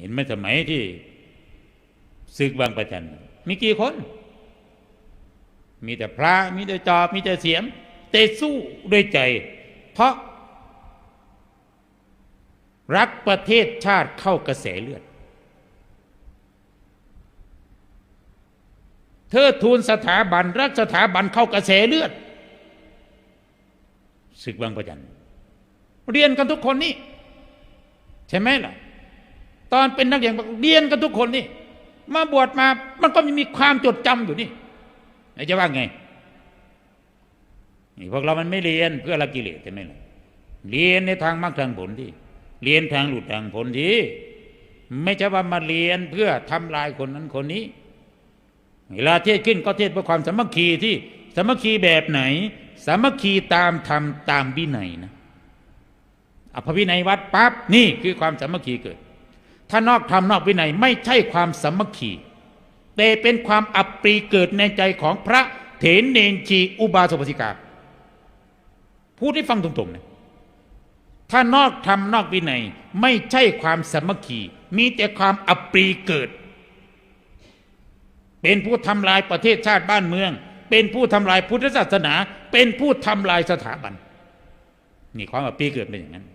เห็นไหมสมัยที่ศึกบางประจันมีกี่คน มีแต่พระมีแต่จอบมีแต่เสียมแต่สู้ด้วยใจ เพราะ รักประเทศชาติเข้ากระแสเลือด เธอทูลสถาบัน รักสถาบันเข้ากระแสเลือดศึกบางประจันเรียนกันทุกคนนี่ ใช่ไหมล่ะ ตอนเป็นนักเรียนเรียนกันทุกคนนี่ มาบวชมา มันก็มีความจดจำอยู่นี่ไหนจะว่าไงนี่พวกเรามันไม่เรียนเพื่อละกิเลสใช่ไหมล่ะเรียนในทางมรรคทางผลที่ เรียนทางหลุดทางผลที่ไม่ใช่ว่ามาเรียนเพื่อทำลายคนนั้นคนนี้ เวลาเทศขึ้นก็เทศเพื่อความสามัคคีที่สามัคคีแบบไหน สามัคคีตามธรรมตามวินัยนะอภวินัยวัดปั๊บนี่คือความสามัคคีเกิด ถ้านอกธรรมนอกวินัยไม่ใช่ความสามัคคี แต่เป็นความอับปรีเกิดในใจของพระเถรเนนชีอุบาสกอุบาสิกา พูดให้ฟังตรงๆนะถ้านอกธรรมนอกวินัยไม่ใช่ความสามัคคี มีแต่ความอับปรีเกิด เป็นผู้ทำลายประเทศชาติบ้านเมือง เป็นผู้ทำลายพุทธศาสนา เป็นผู้ทำลายสถาบัน นี่ความอับปรีเกิดเป็นอย่างนั้น